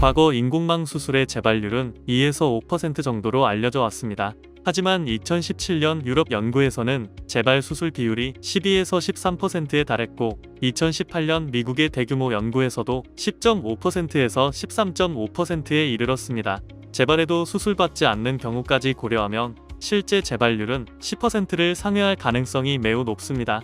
과거 인공망 수술의 재발률은 2에서 5% 정도로 알려져 왔습니다. 하지만 2017년 유럽 연구에서는 재발 수술 비율이 12에서 13%에 달했고 2018년 미국의 대규모 연구에서도 10.5%에서 13.5%에 이르렀습니다. 재발에도 수술받지 않는 경우까지 고려하면 실제 재발률은 10%를 상회할 가능성이 매우 높습니다.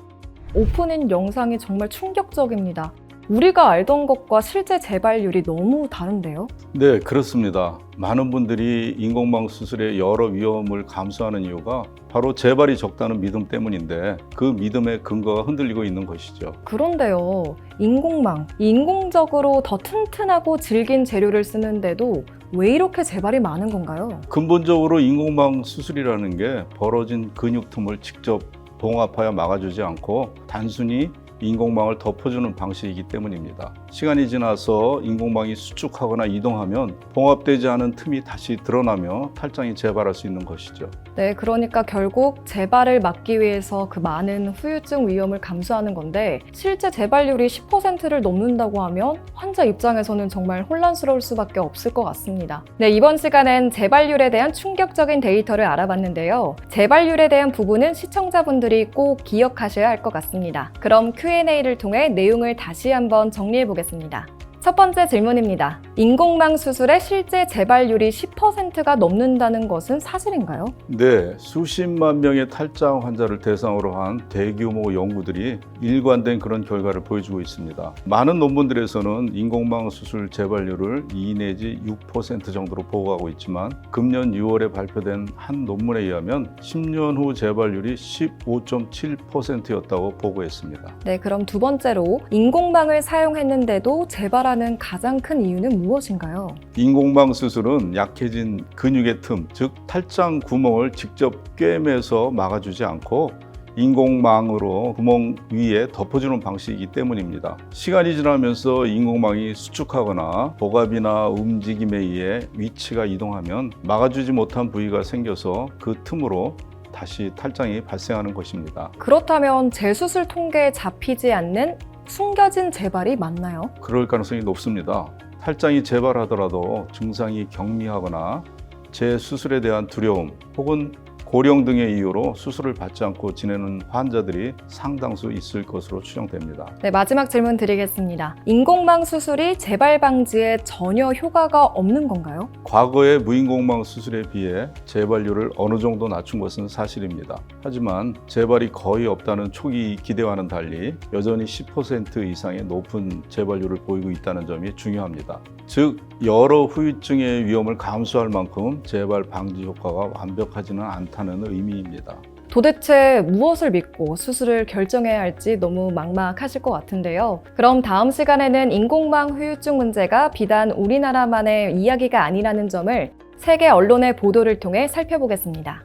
오프닝 영상이 정말 충격적입니다. 우리가 알던 것과 실제 재발률이 너무 다른데요? 네, 그렇습니다. 많은 분들이 인공망 수술의 여러 위험을 감수하는 이유가 바로 재발이 적다는 믿음 때문인데 그 믿음의 근거가 흔들리고 있는 것이죠. 그런데요, 인공망, 인공적으로 더 튼튼하고 질긴 재료를 쓰는데도 왜 이렇게 재발이 많은 건가요? 근본적으로 인공망 수술이라는 게 벌어진 근육 틈을 직접 봉합하여 막아주지 않고 단순히 인공망을 덮어주는 방식이기 때문입니다. 시간이 지나서 인공망이 수축하거나 이동하면 봉합되지 않은 틈이 다시 드러나며 탈장이 재발할 수 있는 것이죠. 네, 그러니까 결국 재발을 막기 위해서 그 많은 후유증 위험을 감수하는 건데 실제 재발률이 10%를 넘는다고 하면 환자 입장에서는 정말 혼란스러울 수밖에 없을 것 같습니다. 네, 이번 시간엔 재발률에 대한 충격적인 데이터를 알아봤는데요. 재발률에 대한 부분은 시청자분들이 꼭 기억하셔야 할 것 같습니다. 그럼 Q&A 를 통해 내용을 다시 한번 정리해 보겠습니다. 첫 번째 질문입니다. 인공망 수술의 실제 재발률이 10%가 넘는다는 것은 사실인가요? 네, 수십만 명의 탈장 환자를 대상으로 한 대규모 연구들이 일관된 그런 결과를 보여주고 있습니다. 많은 논문들에서는 인공망 수술 재발률을 2 내지 6% 정도로 보고하고 있지만 금년 6월에 발표된 한 논문에 의하면 10년 후 재발률이 15.7%였다고 보고했습니다. 네, 그럼 두 번째로 인공망을 사용했는데도 재발 하는 가장 큰 이유는 무엇인가요? 인공망 수술은 약해진 근육의 틈, 즉 탈장 구멍을 직접 꿰매서 막아주지 않고 인공망으로 구멍 위에 덮어주는 방식이기 때문입니다. 시간이 지나면서 인공망이 수축하거나 복압이나 움직임에 의해 위치가 이동하면 막아주지 못한 부위가 생겨서 그 틈으로 다시 탈장이 발생하는 것입니다. 그렇다면 재수술 통계에 잡히지 않는 숨겨진 재발이 맞나요? 그럴 가능성이 높습니다. 탈장이 재발하더라도 증상이 경미하거나 재수술에 대한 두려움 혹은 고령 등의 이유로 수술을 받지 않고 지내는 환자들이 상당수 있을 것으로 추정됩니다. 네, 마지막 질문 드리겠습니다. 인공망 수술이 재발 방지에 전혀 효과가 없는 건가요? 과거의 무인공망 수술에 비해 재발률을 어느 정도 낮춘 것은 사실입니다. 하지만 재발이 거의 없다는 초기 기대와는 달리 여전히 10% 이상의 높은 재발률을 보이고 있다는 점이 중요합니다. 즉 여러 후유증의 위험을 감수할 만큼 재발 방지 효과가 완벽하지는 않다 는 의미입니다. 도대체 무엇을 믿고 수술을 결정해야 할지 너무 막막하실 것 같은데요. 그럼 다음 시간에는 인공망 후유증 문제가 비단 우리나라만의 이야기가 아니라는 점을 세계 언론의 보도를 통해 살펴보겠습니다.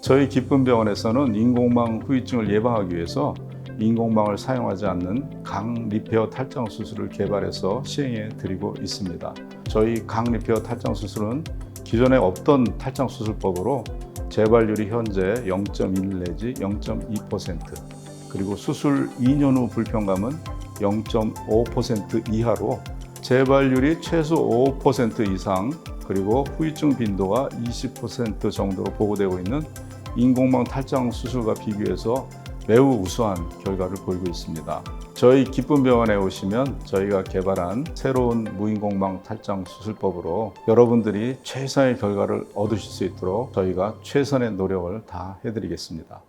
저희 기쁨 병원에서는 인공망 후유증을 예방하기 위해서 인공망을 사용하지 않는 강 리페어 탈장 수술을 개발해서 시행해 드리고 있습니다. 저희 강 리페어 탈장 수술은 기존에 없던 탈장 수술법으로 재발률이 현재 0.1 내지 0.2% 그리고 수술 2년 후 불편감은 0.5% 이하로 재발률이 최소 5% 이상 그리고 후유증 빈도가 20% 정도로 보고되고 있는 인공망 탈장 수술과 비교해서 매우 우수한 결과를 보이고 있습니다. 저희 기쁨 병원에 오시면 저희가 개발한 새로운 무인공망 탈장 수술법으로 여러분들이 최선의 결과를 얻으실 수 있도록 저희가 최선의 노력을 다 해드리겠습니다.